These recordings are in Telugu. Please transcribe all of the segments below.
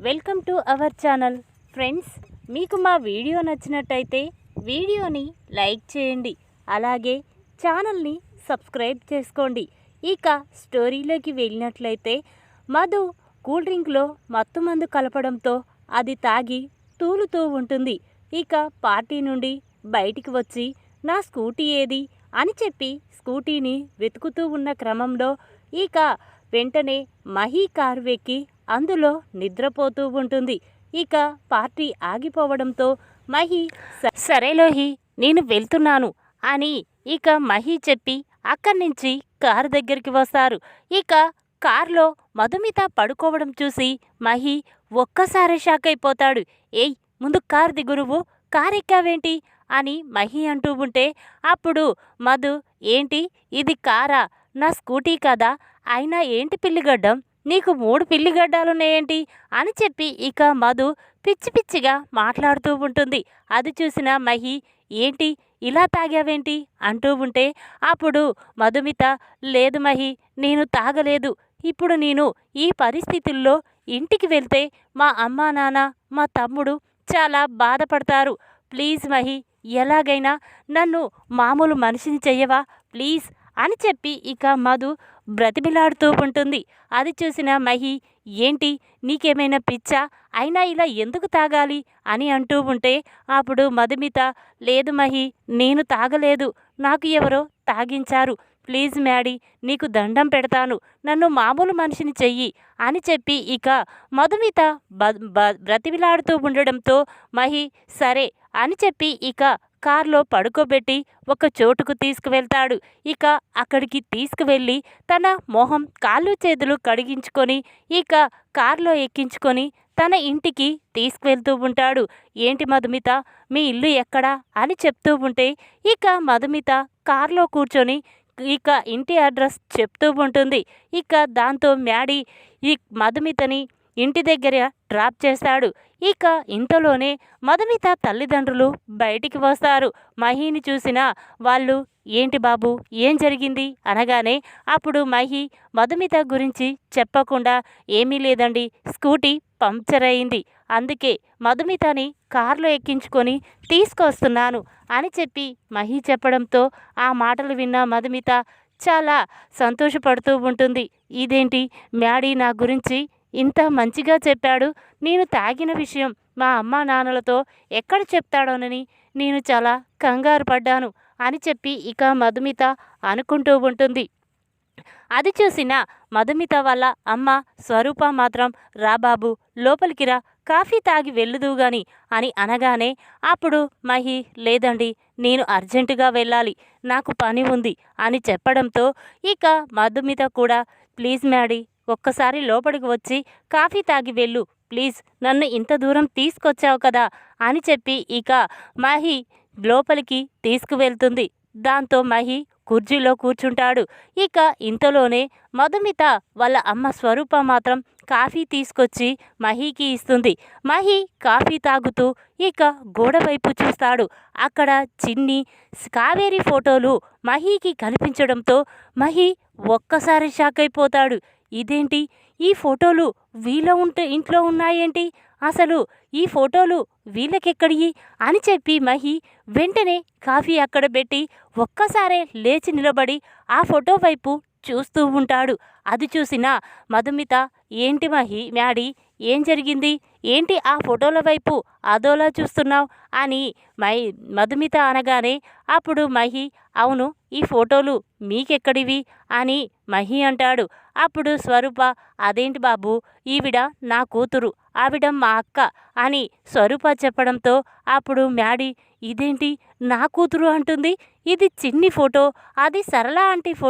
Welcome to our channel. Friends మీకు మా వీడియో నచ్చినట్టయితే వీడియోని లైక్ చేయండి. అలాగే ఛానల్ని సబ్స్క్రైబ్ చేసుకోండి. ఇక స్టోరీలోకి వెళ్ళినట్లయితే మధు కూల్ డ్రింక్లో మత్తు మందు కలపడంతో అది తాగి తూలుతూ ఉంటుంది. ఇక పార్టీ నుండి బయటికి వచ్చి నా స్కూటీ ఏది? అని చెప్పి స్కూటీని వెతుకుతూ ఉన్న క్రమంలో ఇక వెంటనే మహీ కారు వెక్కి అందులో నిద్రపోతూ ఉంటుంది. ఇక పార్టీ ఆగిపోవడంతో మహి "స- సరేలోహి నేను వెళ్తున్నాను అని ఇక మహి చెప్పి అక్కడి నుంచి కారు దగ్గరికి వస్తారు. ఇక కారులో మధుమిత పడుకోవడం చూసి మహి ఒక్కసారి షాక్ అయిపోతాడు. ఏయ్ ముందు కారు దిగురువు కారు ఎక్కావేంటి అని మహి అంటూ ఉంటే అప్పుడు మధు ఏంటి? ఇది కారా? నా స్కూటీ కదా? అయినా ఏంటి పిల్లిగడ్డం? నీకు మూడు పిల్లిగడ్డాలున్నాయేంటి అని చెప్పి ఇక మధు పిచ్చి పిచ్చిగా మాట్లాడుతూ ఉంటుంది. అది చూసిన మహి ఏంటి? ఇలా తాగావేంటి? అంటూ ఉంటే అప్పుడు మధుమిత లేదు మహి నేను తాగలేదు. ఇప్పుడు నేను ఈ పరిస్థితుల్లో ఇంటికి వెళ్తే మా అమ్మా నాన్న మా తమ్ముడు చాలా బాధపడతారు. ప్లీజ్ మహి ఎలాగైనా నన్ను మామూలు మనిషిని చెయ్యవా? ప్లీజ్ అని చెప్పి ఇక మధు బ్రతిమిలాడుతూ ఉంటుంది. అది చూసిన మహి ఏంటి? నీకేమైనా పిచ్చా? అయినా ఇలా ఎందుకు తాగాలి? అని అంటూ ఉంటే అప్పుడు మధుమిత లేదు మహి నేను తాగలేదు. నాకు ఎవరో తాగించారు. ప్లీజ్ మ్యాడీ నీకు దండం పెడతాను. నన్ను మామూలు మనిషిని చెయ్యి. అని చెప్పి ఇక మధుమిత బ్రతిమిలాడుతూ ఉండడంతో మహి సరే అని చెప్పి ఇక కార్లో పడుకోబెట్టి ఒక చోటుకు తీసుకువెళ్తాడు. ఇక అక్కడికి తీసుకువెళ్ళి తన మొహం కాళ్ళు చేతులు కడిగించుకొని ఇక కార్లో ఎక్కించుకొని తన ఇంటికి తీసుకువెళ్తూ ఉంటాడు. ఏంటి మధుమిత మీ ఇల్లు ఎక్కడా? అని చెప్తూ ఉంటే ఇక మధుమిత కార్లో కూర్చొని ఇక ఇంటి అడ్రస్ చెప్తూ ఉంటుంది. ఇక దాంతో మ్యాడీ ఈ మధుమితని ఇంటి దగ్గర డ్రాప్ చేస్తాడు. ఇక ఇంతలోనే మధుమిత తల్లిదండ్రులు బయటికి వస్తారు. మహిని చూసిన వాళ్ళు ఏంటి బాబు ఏం జరిగింది? అనగానే అప్పుడు మహి మధుమిత గురించి చెప్పకుండా ఏమీ లేదండి స్కూటీ పంక్చర్ అయింది. అందుకే మధుమితని కారులో ఎక్కించుకొని తీసుకొస్తున్నాను అని చెప్పి మహి చెప్పడంతో ఆ మాటలు విన్న మధుమిత చాలా సంతోషపడుతూ ఉంటుంది. ఇదేంటి? మ్యాడీ నా గురించి ఇంత మంచిగా చెప్పాడు. నేను తాగిన విషయం మా అమ్మా నాన్నలతో ఎక్కడ చెప్తాడోనని నేను చాలా కంగారు పడ్డాను అని చెప్పి ఇక మధుమిత అనుకుంటూ ఉంటుంది. అది చూసిన మధుమిత వాళ్ళ అమ్మ స్వరూప మాత్రం రా బాబు లోపలికి రా కాఫీ తాగి వెళ్ళుదు గాని అని అనగానే అప్పుడు మహి లేదండి నేను అర్జెంటుగా వెళ్ళాలి నాకు పని ఉంది అని చెప్పడంతో ఇక మధుమిత కూడా ప్లీజ్ మ్యాడీ ఒక్కసారి లోపలికి వచ్చి కాఫీ తాగి వెళ్ళు ప్లీజ్ నన్ను ఇంత దూరం తీసుకొచ్చావు కదా అని చెప్పి ఇక మహి లోపలికి తీసుకువెళ్తుంది. దాంతో మహి కుర్చీలో కూర్చుంటాడు. ఇక ఇంతలోనే మధుమిత వాళ్ళ అమ్మ స్వరూప మాత్రం కాఫీ తీసుకొచ్చి మహీకి ఇస్తుంది. మహి కాఫీ తాగుతూ ఇక గోడ వైపు చూస్తాడు. అక్కడ చిన్ని కావేరి ఫోటోలు మహీకి కనిపించడంతో మహి ఒక్కసారి షాక్ అయిపోతాడు. ఇదేంటి? ఈ ఫోటోలు వీళ్ళ ఉంటే ఇంట్లో ఉన్నాయేంటి? అసలు ఈ ఫోటోలు వీళ్ళకెక్కడియి? అని చెప్పి మహి వెంటనే కాఫీ అక్కడ పెట్టి ఒక్కసారే లేచి నిలబడి ఆ ఫోటో వైపు చూస్తూ ఉంటాడు. అది చూసిన మధుమిత ఏంటి మహి మ్యాడీ ఏం జరిగింది? ఏంటి ఆ ఫోటోల వైపు అదోలా చూస్తున్నావు? అని మై మధుమిత అనగానే అప్పుడు మహి అవును ఈ ఫోటోలు మీకెక్కడివి? అని మహి అంటాడు. అప్పుడు స్వరూప అదేంటి బాబు ఈవిడ నా కూతురు ఆవిడ మా అక్క అని స్వరూప చెప్పడంతో అప్పుడు మ్యాడీ ఇదేంటి నా కూతురు అంటుంది? ఇది చిన్ని ఫోటో అది సరళ ఆంటీ ఫో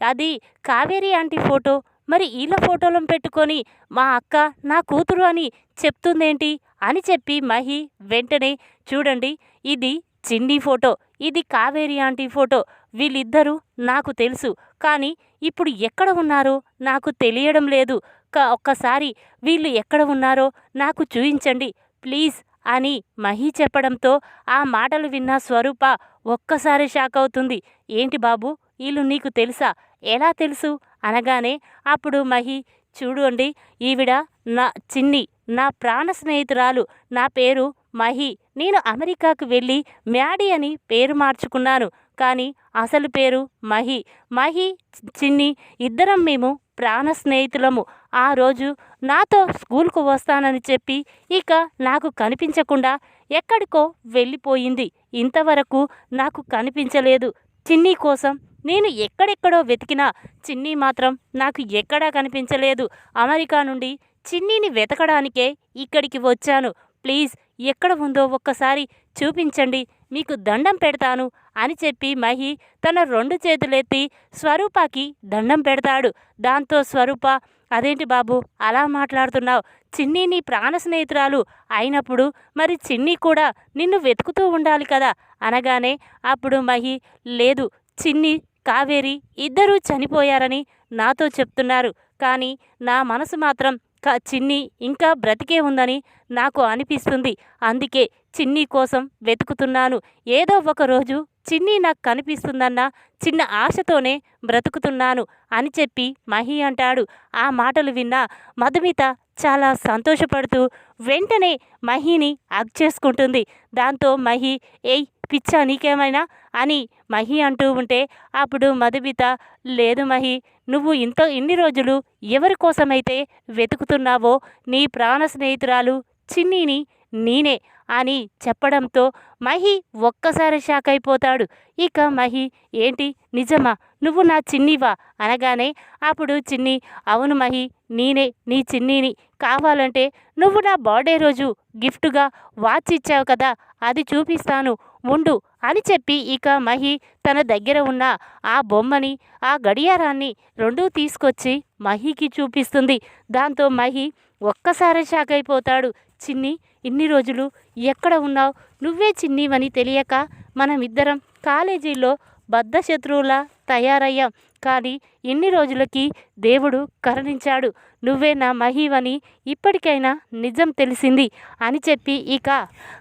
అది కావేరి ఆంటీ ఫోటో మరి వీళ్ళ ఫోటోలను పెట్టుకొని మా అక్క నా కూతురు అని చెప్తుందేంటి? అని చెప్పి మహి వెంటనే చూడండి ఇది చిన్ని ఫోటో ఇది కావేరి ఆంటీ ఫోటో వీళ్ళిద్దరూ నాకు తెలుసు కానీ ఇప్పుడు ఎక్కడ ఉన్నారో? నాకు తెలియడం లేదు. క ఒక్కసారి వీళ్ళు ఎక్కడ ఉన్నారో నాకు చూయించండి ప్లీజ్ అని మహి చెప్పడంతో ఆ మాటలు విన్న స్వరూప ఒక్కసారి షాక్ అవుతుంది. ఏంటి బాబు వీళ్ళు నీకు తెలుసా? ఎలా తెలుసు? అనగానే అప్పుడు మహి చూడండి ఈవిడ నా చిన్ని నా ప్రాణ స్నేహితురాలు నా పేరు మహి. నేను అమెరికాకు వెళ్ళి మ్యాడీ అని పేరు మార్చుకున్నాను. కానీ అసలు పేరు మహి. మహి చిన్ని ఇద్దరం మేము ప్రాణ స్నేహితులము. ఆ రోజు నాతో స్కూల్కు వస్తానని చెప్పి ఇక నాకు కనిపించకుండా ఎక్కడికో వెళ్ళిపోయింది. ఇంతవరకు నాకు కనిపించలేదు. చిన్ని కోసం నేను ఎక్కడెక్కడో వెతికినా చిన్ని మాత్రం నాకు ఎక్కడా కనిపించలేదు. అమెరికా నుండి చిన్నీని వెతకడానికే ఇక్కడికి వచ్చాను. ప్లీజ్ ఎక్కడ ఉందో ఒక్కసారి చూపించండి. మీకు దండం పెడతాను అని చెప్పి మహి తన రెండు చేతులెత్తి స్వరూపకి దండం పెడతాడు. దాంతో స్వరూప అదేంటి బాబు అలా మాట్లాడుతున్నావు? చిన్ని నీ ప్రాణ స్నేహితురాలు అయినప్పుడు మరి చిన్ని కూడా నిన్ను వెతుకుతూ ఉండాలి కదా? అనగానే అప్పుడు మహి లేదు చిన్ని కావేరి ఇద్దరూ చనిపోయారని నాతో చెప్తున్నారు. కానీ నా మనసు మాత్రం క చిన్ని ఇంకా బ్రతికే ఉందని నాకు అనిపిస్తుంది. అందుకే చిన్ని కోసం వెతుకుతున్నాను. ఏదో ఒక రోజు చిన్ని నాకు కనిపిస్తుందన్న చిన్న ఆశతోనే బ్రతుకుతున్నాను అని చెప్పి మహి అంటాడు. ఆ మాటలు విన్న మధుమిత చాలా సంతోషపడుతూ వెంటనే మహిని అగ్ చేసుకుంటుంది. దాంతో మహి ఏయ్ పిచ్చా నీకేమైనా? అని మహి అంటూ ఉంటే అప్పుడు మధుమిత లేదు మహి నువ్వు ఇంత ఇన్ని రోజులు ఎవరి కోసమైతే వెతుకుతున్నావో నీ ప్రాణ స్నేహితురాలు చిన్నీని నేనే అని చెప్పడంతో మహి ఒక్కసారి షాక్ అయిపోతాడు. ఇక మహి ఏంటి నిజమా? నువ్వు నా చిన్నివా? అనగానే అప్పుడు చిన్ని అవును మహి నేనే నీ చిన్నీని. కావాలంటే నువ్వు నా బర్త్డే రోజు గిఫ్ట్గా వాచ్ ఇచ్చావు కదా అది చూపిస్తాను. ఉండు అని చెప్పి ఇక మహి తన దగ్గర ఉన్న ఆ బొమ్మని ఆ గడియారాన్ని రెండూ తీసుకొచ్చి మహికి చూపిస్తుంది. దాంతో మహి ఒక్కసారి షాక్ అయిపోతాడు. చిన్ని ఇన్ని రోజులు ఎక్కడ ఉన్నావు? నువ్వే చిన్నివని తెలియక మనమిద్దరం కాలేజీలో బద్ధశత్రువులా తయారయ్యాం. కానీ ఇన్ని రోజులకి దేవుడు కరుణించాడు. నువ్వే నా మహివని ఇప్పటికైనా నిజం తెలిసింది అని చెప్పి ఇక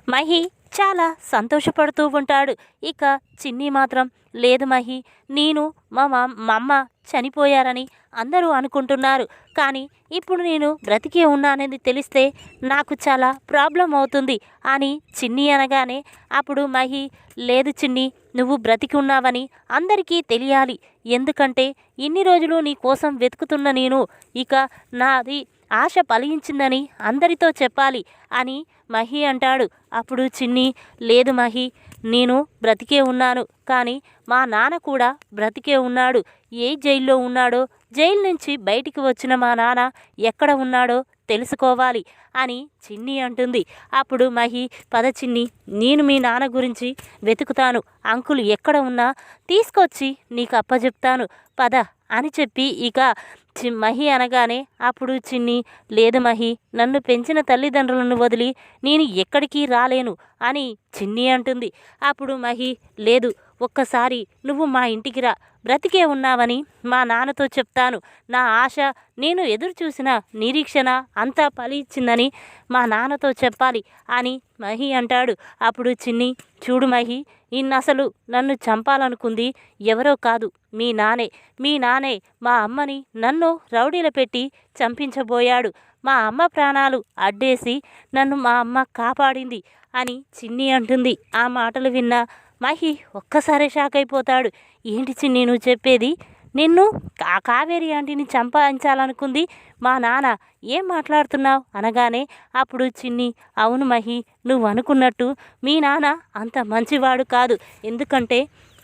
మహి చాలా సంతోషపడుతూ ఉంటాడు. ఇక చిన్ని మాత్రం లేదు మహి నేను మా మా మా అమ్మ చనిపోయారని అందరూ అనుకుంటున్నారు. కానీ ఇప్పుడు నేను బ్రతికే ఉన్నానని తెలిస్తే నాకు చాలా ప్రాబ్లం అవుతుంది అని చిన్ని అనగానే అప్పుడు మహి లేదు చిన్ని నువ్వు బ్రతికి ఉన్నావని అందరికీ తెలియాలి. ఎందుకంటే ఇన్ని రోజులు నీ కోసం వెతుకుతున్న నేను. ఇక నాది ఆశ ఫలించిందని అందరితో చెప్పాలి అని మహి అంటాడు. అప్పుడు చిన్ని లేదు మహి నేను బ్రతికే ఉన్నాను. కానీ మా నాన్న కూడా బ్రతికే ఉన్నాడు. ఏ జైల్లో ఉన్నాడో జైలు నుంచి బయటికి వచ్చిన మా నాన్న ఎక్కడ ఉన్నాడో తెలుసుకోవాలి అని చిన్ని అంటుంది. అప్పుడు మహి పద చిన్ని నేను మీ నాన్న గురించి వెతుకుతాను. అంకుల్ ఎక్కడ ఉన్నా తీసుకొచ్చి నీకు అప్పచెప్తాను పద అని చెప్పి ఇక చి మహి అనగానే అప్పుడు చిన్ని లేదు మహి నన్ను పెంచిన తల్లిదండ్రులను వదిలి నేను ఎక్కడికి రాలేను అని చిన్ని అంటుంది. అప్పుడు మహి లేదు ఒక్కసారి నువ్వు మా ఇంటికి రా బ్రతికే ఉన్నావని మా నాన్నతో చెప్తాను. నా ఆశ నేను ఎదురు చూసిన నిరీక్షణ అంతా ఫలించిందని మా నాన్నతో చెప్పాలి అని మహి అంటాడు. అప్పుడు చిన్ని చూడు మహి ఇన్నసలు నన్ను చంపాలనుకుంది ఎవరో కాదు మీ నానే. మీ నానే మా అమ్మని నన్ను రౌడీల పెట్టి చంపించబోయాడు. మా అమ్మ ప్రాణాలు అడ్డేసి నన్ను మా అమ్మ కాపాడింది అని చిన్ని అంటుంది. ఆ మాటలు విన్న మహి ఒక్కసారి షాక్ అయిపోతాడు. ఏంటి చిన్ని నువ్వు చెప్పేది? నిన్ను ఆ కావేరి ఆంటీని చంపాయించాలనుకుంది మా నాన్న. ఏం మాట్లాడుతున్నావు? అనగానే అప్పుడు చిన్ని అవును మహి నువ్వు అనుకున్నట్టు మీ నాన్న అంత మంచివాడు కాదు. ఎందుకంటే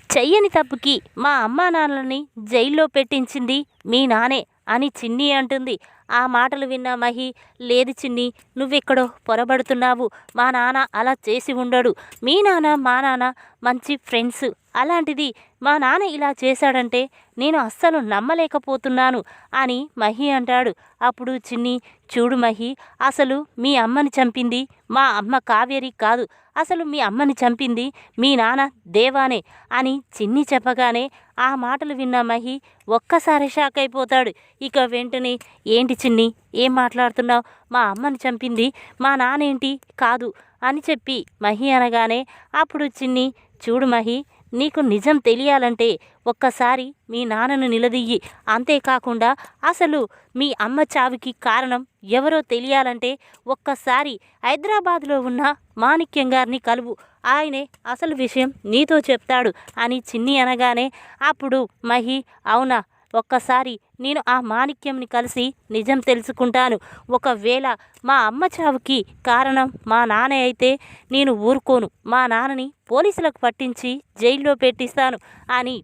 చెయ్యని తప్పుకి మా అమ్మా నాన్నలని జైల్లో పెట్టించింది మీ నానే. అని చిన్ని అంటుంది. ఆ మాటలు విన్న మహి లేదు చిన్ని నువ్వెక్కడో పొరబడుతున్నావు. మా నాన్న అలా చేసి ఉండడు. మీ నాన్న మా నాన్న మంచి ఫ్రెండ్స్. అలాంటిది మా నాన్న ఇలా చేశాడంటే నేను అస్సలు నమ్మలేకపోతున్నాను అని మహి అంటాడు. అప్పుడు చిన్ని చూడు మహి అసలు మీ అమ్మని చంపింది మా అమ్మ కావేరి కాదు. అసలు మీ అమ్మని చంపింది మీ నాన్న దేవానే అని చిన్ని చెప్పగానే ఆ మాటలు విన్న మహి ఒక్కసారి షాక్ అయిపోతాడు. ఇక వెంటనే ఏంటి చిన్ని ఏం మాట్లాడుతున్నావు? మా అమ్మని చంపింది మా నానేంటి కాదు అని చెప్పి మహి అనగానే అప్పుడు చిన్ని చూడు మహి నీకు నిజం తెలియాలంటే ఒక్కసారి మీ నాన్నను నిలదీయి. అంతేకాకుండా అసలు మీ అమ్మ చావుకి కారణం ఎవరో తెలియాలంటే ఒక్కసారి హైదరాబాద్లో ఉన్న మాణిక్యం గారిని కలువు. ఆయనే అసలు విషయం నీతో చెప్తాడు అని చిన్ని అనగానే అప్పుడు మహి అవునా? ఒక్కసారి నేను ఆ మాణిక్యంని కలిసి నిజం తెలుసుకుంటాను. ఒకవేళ మా అమ్మ చావుకి కారణం మా నాన్న అయితే నేను ఊరుకోను. మా నాన్నని పోలీసులకు పట్టించి జైల్లో పెట్టిస్తాను అని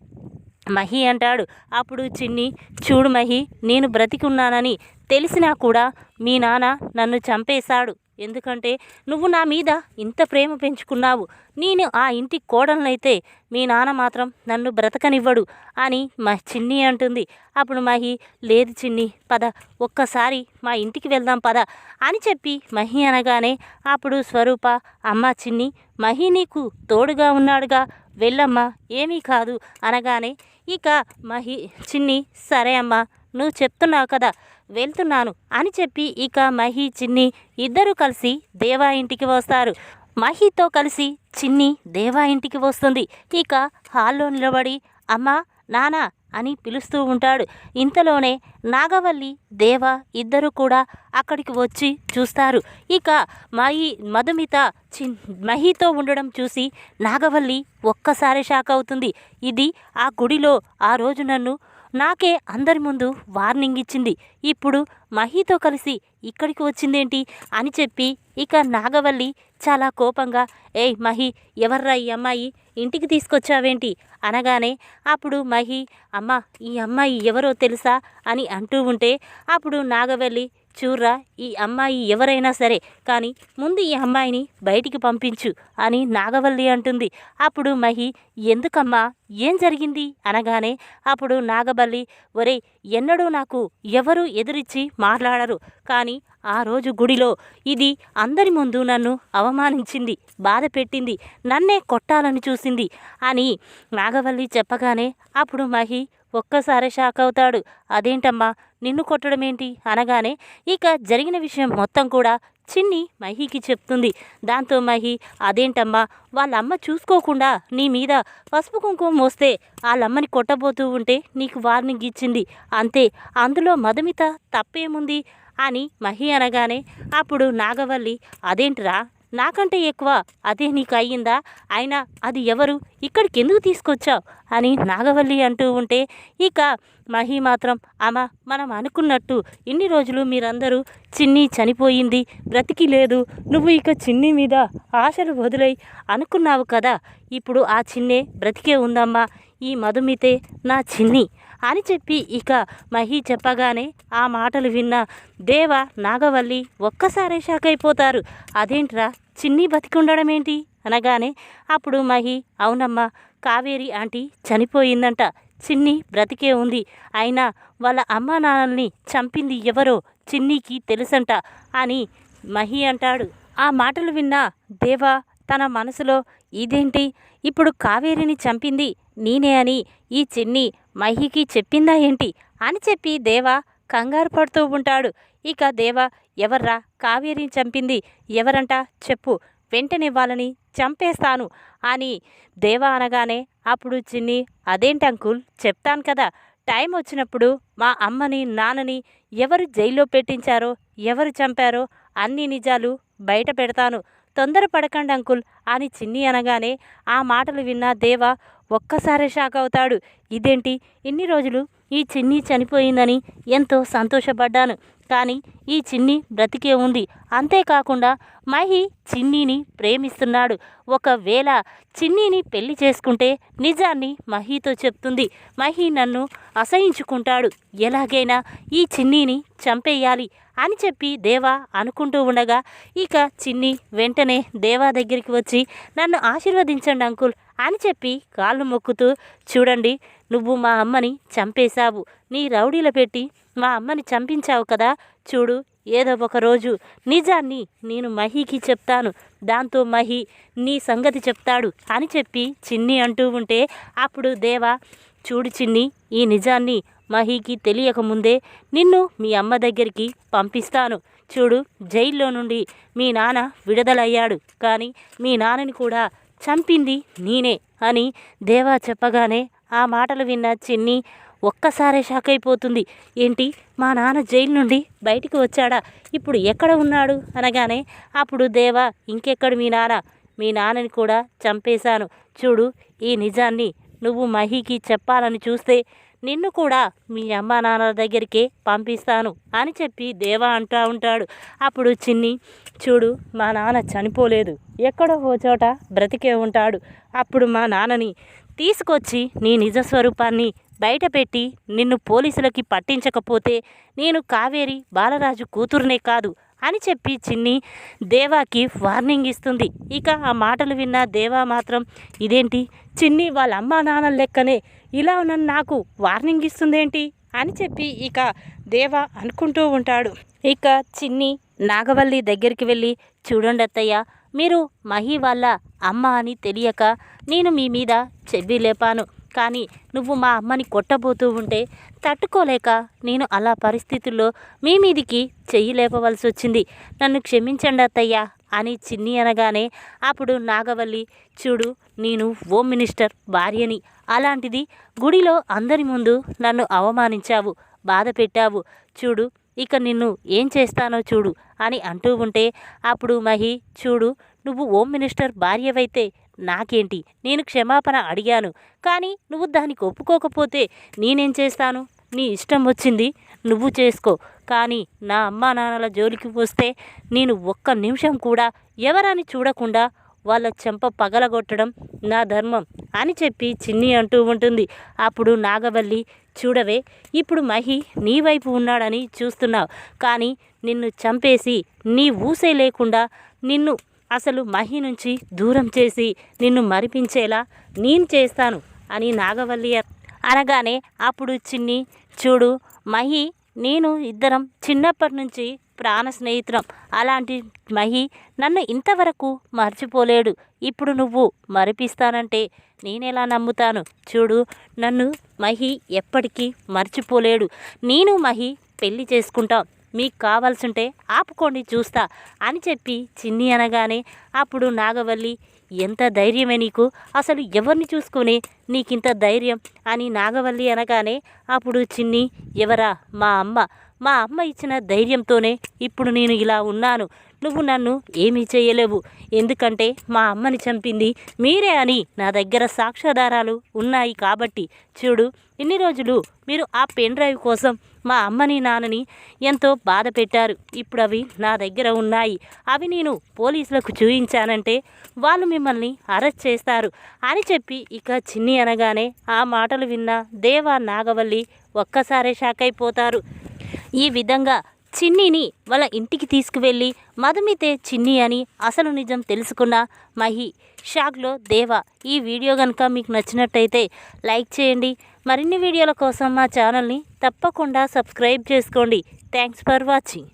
మహి అంటాడు. అప్పుడు చిన్ని చూడు మహి నేను బ్రతికున్నానని తెలిసినా కూడా మీ నాన్న నన్ను చంపేశాడు. ఎందుకంటే నువ్వు నా మీద ఇంత ప్రేమ పెంచుకున్నావు. నేను ఆ ఇంటి కోడలనైతే మీ నాన్న మాత్రం నన్ను బ్రతకనివ్వడు అని మా చిన్ని అంటుంది. అప్పుడు మహి లేదు చిన్ని పద ఒక్కసారి మా ఇంటికి వెళ్దాం పద అని చెప్పి మహి అనగానే అప్పుడు స్వరూప అమ్మ చిన్ని మహి నీకు తోడుగా ఉన్నాడుగా వెళ్ళమ్మా ఏమీ కాదు అనగానే ఇక మహి చిన్ని సరే అమ్మా నువ్వు చెప్తున్నావు కదా వెళ్తున్నాను అని చెప్పి ఇక మహి చిన్ని ఇద్దరు కలిసి దేవా ఇంటికి వస్తారు. మహితో కలిసి చిన్ని దేవా ఇంటికి వస్తుంది. ఇక హాల్లో నిలబడి అమ్మ నానా అని పిలుస్తూ ఉంటాడు. ఇంతలోనే నాగవల్లి దేవ ఇద్దరు కూడా అక్కడికి వచ్చి చూస్తారు. ఇక మహి మధుమిత చి మహితో ఉండడం చూసి నాగవల్లి ఒక్కసారి షాక్ అవుతుంది. ఇది ఆ గుడిలో ఆ రోజు నన్ను నాకే అందరి ముందు వార్నింగ్ ఇచ్చింది. ఇప్పుడు మహితో కలిసి ఇక్కడికి వచ్చిందేంటి అని చెప్పి ఇక నాగవల్లి చాలా కోపంగా ఏయ్ మహి ఎవర్రా ఈ అమ్మాయి? ఇంటికి తీసుకొచ్చావేంటి? అనగానే అప్పుడు మహి అమ్మ ఈ అమ్మాయి ఎవరో తెలుసా? అని అంటూ ఉంటే అప్పుడు నాగవల్లి చూర్రా ఈ అమ్మాయి ఎవరైనా సరే కానీ ముందు ఈ అమ్మాయిని బయటికి పంపించు అని నాగవల్లి అంటుంది. అప్పుడు మహి ఎందుకమ్మా ఏం జరిగింది? అనగానే అప్పుడు నాగవల్లి ఒరే ఎన్నడూ నాకు ఎవరు ఎదురిచ్చి మాట్లాడరు కానీ ఆ రోజు గుడిలో ఇది అందరి ముందు నన్ను అవమానించింది బాధ పెట్టింది నన్నే కొట్టాలని చూసింది అని నాగవల్లి చెప్పగానే అప్పుడు మహి ఒక్కసారి షాక్ అవుతాడు అదేంటమ్మా? నిన్ను కొట్టడం ఏంటి? అనగానే ఇక జరిగిన విషయం మొత్తం కూడా చిన్ని మహికి చెప్తుంది. దాంతో మహి అదేంటమ్మా? వాళ్ళమ్మ చూసుకోకుండా నీ మీద పసుపు కుంకుమ మోస్తే వాళ్ళమ్మని కొట్టబోతూ ఉంటే నీకు వార్నింగ్ ఇచ్చింది. అంతే అందులో మధుమిత తప్పేముంది? అని మహి అనగానే అప్పుడు నాగవల్లి అదేంట్రా? నాకంటే ఎక్కువ అదే నీకు అయ్యిందా అయినా అది ఎవరు? ఇక్కడికి ఎందుకు తీసుకొచ్చావు? అని నాగవల్లి అంటూ ఉంటే ఇక మహి మాత్రం అమ్మ మనం అనుకున్నట్టు ఇన్ని రోజులు మీరందరూ చిన్ని చనిపోయింది బ్రతికి లేదు నువ్వు ఇక చిన్ని మీద ఆశలు వదిలై అనుకున్నావు కదా ఇప్పుడు ఆ చిన్నే బ్రతికే ఉందమ్మా ఈ మధుమితే నా చిన్ని. అని చెప్పి ఇక మహి చెప్పగానే ఆ మాటలు విన్న దేవ నాగవల్లి ఒక్కసారే షాక్ అయిపోతారు. అదేంట్రా? చిన్ని బతికుండడం ఏంటి అనగానే అప్పుడు మహి అవునమ్మా కావేరి ఆంటీ చనిపోయిందంట. చిన్ని బ్రతికే ఉంది. అయినా వాళ్ళ అమ్మా నాన్నల్ని చంపింది ఎవరో చిన్నికి తెలుసంట అని మహి అంటాడు. ఆ మాటలు విన్న దేవా తన మనసులో ఇదేంటి? ఇప్పుడు కావేరిని చంపింది నేనే అని ఈ చిన్ని మహికి చెప్పిందా ఏంటి? అని చెప్పి దేవా కంగారు పడుతూ ఉంటాడు. ఇక దేవా ఎవర్రా కావేరిని చంపింది? ఎవరంట? చెప్పు. వెంటనే వాళ్ళని చంపేస్తాను అని దేవా అనగానే అప్పుడు చిన్ని అదేంటి అంకుల్? చెప్తాను కదా. టైం వచ్చినప్పుడు మా అమ్మని నాన్నని ఎవరు జైల్లో పెట్టించారో ఎవరు చంపారో అన్ని నిజాలు బయట పెడతాను. తొందరపడకండి అంకుల్ అని చిన్ని అనగానే ఆ మాటలు విన్న దేవ ఒక్కసారి షాక్ అవుతాడు. ఇదేంటి? ఇన్ని రోజులు ఈ చిన్ని చనిపోయిందని ఎంతో సంతోషపడ్డాను. కానీ ఈ చిన్ని బ్రతికే ఉంది. అంతేకాకుండా మహి చిన్నీని ప్రేమిస్తున్నాడు. ఒకవేళ చిన్నీని పెళ్ళి చేసుకుంటే నిజాన్ని మహితో చెప్తుంది. మహి నన్ను అసహించుకుంటాడు. ఎలాగైనా ఈ చిన్నీని చంపేయాలి అని చెప్పి దేవా అనుకుంటూ ఉండగా ఇక చిన్ని వెంటనే దేవా దగ్గరికి వచ్చి నన్ను ఆశీర్వదించండి అంకుల్ అని చెప్పి కాళ్ళు మొక్కుతూ చూడండి నువ్వు మా అమ్మని చంపేశావు. నీ రౌడీల పెట్టి మా అమ్మని చంపించావు కదా. చూడు ఏదో ఒక రోజు నిజాన్ని నేను మహికి చెప్తాను. దాంతో మహి నీ సంగతి చెప్తాడు అని చెప్పి చిన్ని అంటూ ఉంటే అప్పుడు దేవా చూడు చిన్ని ఈ నిజాన్ని మహికి తెలియకముందే నిన్ను మీ అమ్మ దగ్గరికి పంపిస్తాను. చూడు జైల్లో నుండి మీ నాన్న విడుదలయ్యాడు. కానీ మీ నాన్నని కూడా చంపింది నేనే అని దేవా చెప్పగానే ఆ మాటలు విన్న చిన్ని ఒక్కసారే షాక్ అయిపోతుంది. ఏంటి? మా నాన్న జైలు నుండి బయటికి వచ్చాడా? ఇప్పుడు ఎక్కడ ఉన్నాడు? అనగానే అప్పుడు దేవా ఇంకెక్కడ మీ నాన్న? మీ నాన్నని కూడా చంపేశాను. చూడు ఈ నిజాన్ని నువ్వు మహికి చెప్పాలని చూస్తే నిన్ను కూడా మీ అమ్మ నాన్నల దగ్గరికే పంపిస్తాను అని చెప్పి దేవా అంటూ ఉంటాడు. అప్పుడు చిన్ని చూడు మా నాన్న చనిపోలేదు. ఎక్కడో ఓ చోట బ్రతికే ఉంటాడు. అప్పుడు మా నాన్నని తీసుకొచ్చి నీ నిజ స్వరూపాన్ని బయటపెట్టి నిన్ను పోలీసులకి పట్టించకపోతే నేను కావేరి బాలరాజు కూతురునే కాదు అని చెప్పి చిన్ని దేవాకి వార్నింగ్ ఇస్తుంది. ఇక ఆ మాటలు విన్న దేవా మాత్రం ఇదేంటి? చిన్ని వాళ్ళ అమ్మా నాన్న లెక్కనే ఇలా నన్ను నాకు వార్నింగ్ ఇస్తుందేంటి? అని చెప్పి ఇక దేవా అనుకుంటూ ఉంటాడు. ఇక చిన్ని నాగవల్లి దగ్గరికి వెళ్ళి చూడండి అత్తయ్య మీరు మహి వాళ్ళ అమ్మ అని తెలియక నేను మీ మీద చెవ్వి లేపాను. కానీ నువ్వు మా అమ్మని కొట్టబోతూ ఉంటే తట్టుకోలేక నేను అలా పరిస్థితుల్లో మీ మీదికి చెయ్యి లేపవలసి వచ్చింది. నన్ను క్షమించండి అత్తయ్యా అని చిన్ని అనగానే అప్పుడు నాగవల్లి చూడు నేను హోమ్ మినిస్టర్ భార్యని అలాంటిది గుడిలో అందరి ముందు నన్ను అవమానించావు బాధ పెట్టావు చూడు ఇక నిన్ను ఏం చేస్తానో చూడు అని అంటూ ఉంటే అప్పుడు మహి చూడు నువ్వు హోమ్ మినిస్టర్ భార్యవైతే నాకేంటి? నేను క్షమాపణ అడిగాను. కానీ నువ్వు దానికి ఒప్పుకోకపోతే నేనేం చేస్తాను? నీ ఇష్టం వచ్చింది నువ్వు చేసుకో. కానీ నా అమ్మా నాన్నల జోలికి వస్తే నేను ఒక్క నిమిషం కూడా ఎవరని చూడకుండా వాళ్ళ చెంప పగలగొట్టడం నా ధర్మం అని చెప్పి చిన్ని అంటూ ఉంటుంది. అప్పుడు నాగవల్లి చూడవే ఇప్పుడు మహి నీ వైపు ఉన్నాడని చూస్తున్నావు. కానీ నిన్ను చంపేసి నీ ఊసే లేకుండా నిన్ను అసలు మహి నుంచి దూరం చేసి నిన్ను మరిపించేలా నేను చేస్తాను అని నాగవల్లి అనగానే అప్పుడు చిన్ని చూడు మహి నేను ఇద్దరం చిన్నప్పటి నుంచి ప్రాణ స్నేహితురం. అలాంటి మహి నన్ను ఇంతవరకు మర్చిపోలేడు. ఇప్పుడు నువ్వు మరిపిస్తానంటే నేనెలా నమ్ముతాను? చూడు నన్ను మహి ఎప్పటికీ మర్చిపోలేడు. నేను మహి పెళ్ళి చేసుకుంటాం. మీకు కావాల్సింటే ఆపుకోండి చూస్తా అని చెప్పి చిన్ని అనగానే అప్పుడు నాగవల్లి ఎంత ధైర్యమే నీకు? అసలు ఎవరిని చూసుకొని నీకింత ధైర్యం? అని నాగవల్లి అనగానే అప్పుడు చిన్ని ఎవరా మా అమ్మ? మా అమ్మ ఇచ్చిన ధైర్యంతోనే ఇప్పుడు నేను ఇలా ఉన్నాను. నువ్వు నన్ను ఏమీ చేయలేవు. ఎందుకంటే మా అమ్మని చంపింది మీరే అని నా దగ్గర సాక్ష్యాధారాలు ఉన్నాయి కాబట్టి. చూడు ఇన్ని రోజులు మీరు ఆ పెన్ డ్రైవ్ కోసం మా అమ్మని నాన్నని ఎంతో బాధ పెట్టారు. ఇప్పుడు అవి నా దగ్గర ఉన్నాయి. అవి నేను పోలీసులకు చూయించానంటే వాళ్ళు మిమ్మల్ని అరెస్ట్ చేస్తారు అని చెప్పి ఇక చిన్ని అనగానే ఆ మాటలు విన్న దేవా నాగవల్లి ఒక్కసారే షాక్ అయిపోతారు. ఈ విధంగా చిన్నిని వాళ్ళ ఇంటికి తీసుకువెళ్ళి మధుమితే చిన్ని అని అసలు నిజం తెలుసుకున్న మహి షాక్లో దేవ ఈ వీడియో కనుక మీకు నచ్చినట్టయితే లైక్ చేయండి. మరిన్ని వీడియోల కోసం మా ఛానల్ని తప్పకుండా సబ్స్క్రైబ్ చేసుకోండి. Thanks for watching.